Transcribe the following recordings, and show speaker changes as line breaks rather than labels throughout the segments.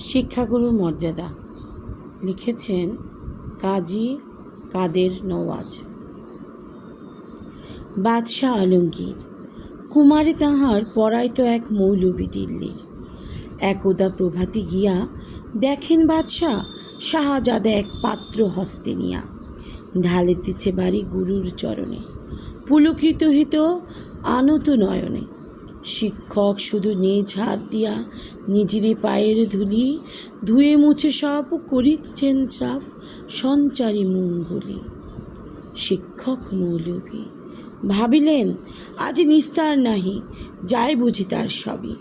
শিক্ষাগুরুর মর্যাদা। লিখেছেন কাজী কাদের নওয়াজ। বাদশাহ আলমগীর। কুমারী তাহার পড়াইত এক মৌলবী দিল্লির। একদা প্রভাতী গিয়া দেখেন বাদশাহ, শাহজাদা এক পাত্র হস্তে নিয়া। ঢালিতেছে বাড়ি গুরুর চরণে। পুলকিত হিত আনত নয়নে। শিক্ষক শুধু নিজ হাত দিয়া নিজেরই পায়ের ধুলি ধুয়ে মুছে সব করিচ্ছেন সাফ সঞ্চারী মঙ্গলি। শিক্ষক মৌলভী, ভাবিলেন, আজ নিস্তার নাহি, যাই বুঝি তার সবই।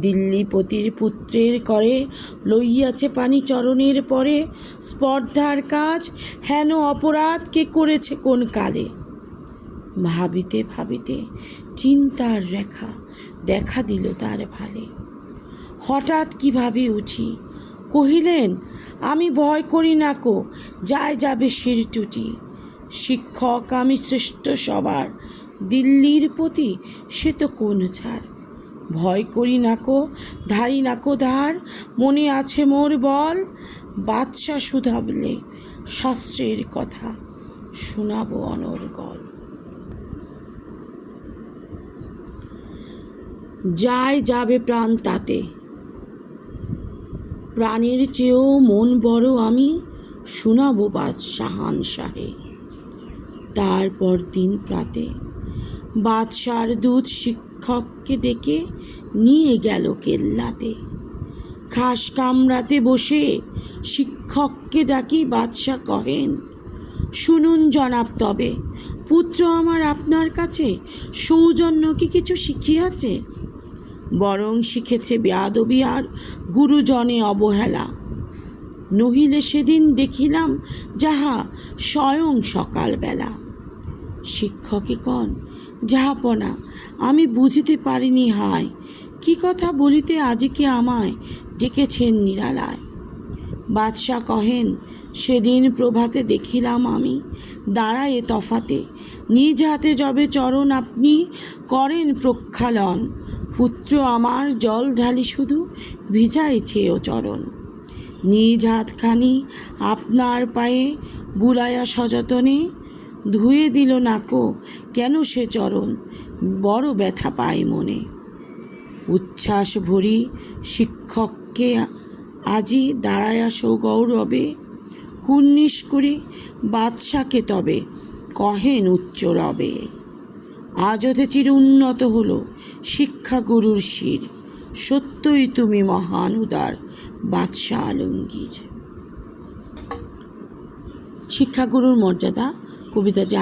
দিল্লিপতির পুত্রের করে লইয়াছে পানি চরণের পরে, স্পর্ধার কাজ হেন অপরাধ কে করেছে কোন কালে? ভাবিতে ভাবিতে চিন্তার রেখা দেখা দিল তার ভালে। হঠাৎ কীভাবে উঠি, কহিলেন, আমি ভয় করি না কো, যায় যাবে শির টুটি। শিক্ষক আমি শ্রেষ্ঠ সবার, দিল্লির প্রতি সে তো কোন ছাড়। ভয় করি নাকো ধারি নাকো ধার, মনে আছে মোর বল, বাদশা শুধাবলে শাস্ত্রের কথা শোনাবো অনর্গল। যায় যাবে প্রাণ তাতে। প্রাণের চেয়েও মন বড় আমি শোনাবো বাদশাহান শাহে। তারপর দিন প্রাতে বাদশার দুধ শিক্ষককে ডেকে নিয়ে গেল কেল্লাতে। খাস কামরাতে বসে শিক্ষককে ডাকি বাদশা কহেন, শুনুন জনাব, তবে পুত্র আমার আপনার কাছে সৌজন্য কি কিছু শিখিয়াছে? বরং শিখেছে বেয়াদবি আর গুরুজনে অবহেলা। নহিলে সেদিন দেখিলাম যাহা স্বয়ং সকালবেলা। শিক্ষকে কন যাহাপনা, আমি বুঝিতে পারিনি হায়, কি কথা বলিতে আজকে আমায় ডেকেছেন নিরালায়। বাদশাহ কহেন, সেদিন প্রভাতে দেখিলাম আমি দাঁড়ায়ে তফাতে, নিজ হাতে যবে চরণ আপনি করেন প্রক্ষালন পুত্র আমার জল ঢালি শুধু, ভিজাইছে ও চরণ। নিজ হাতখানি আপনার পায়ে বুলায়া সযতনে ধুয়ে দিল নাকো, কেন সে চরণ? বড় ব্যথা পায় মনে। উচ্ছ্বাস ভরি শিক্ষককে আজি দাঁড়ায়া সৌগৌরবে কুন্নিস করে বাদশাকে তবে, কহেন উচ্চ রবে। আজ চির উন্নত হলো শিক্ষাগুরুর শির সত্যই তুমি মহান উদার বাদশাহ আলমগীর। শিক্ষাগুরুর মর্যাদা কবিতাটি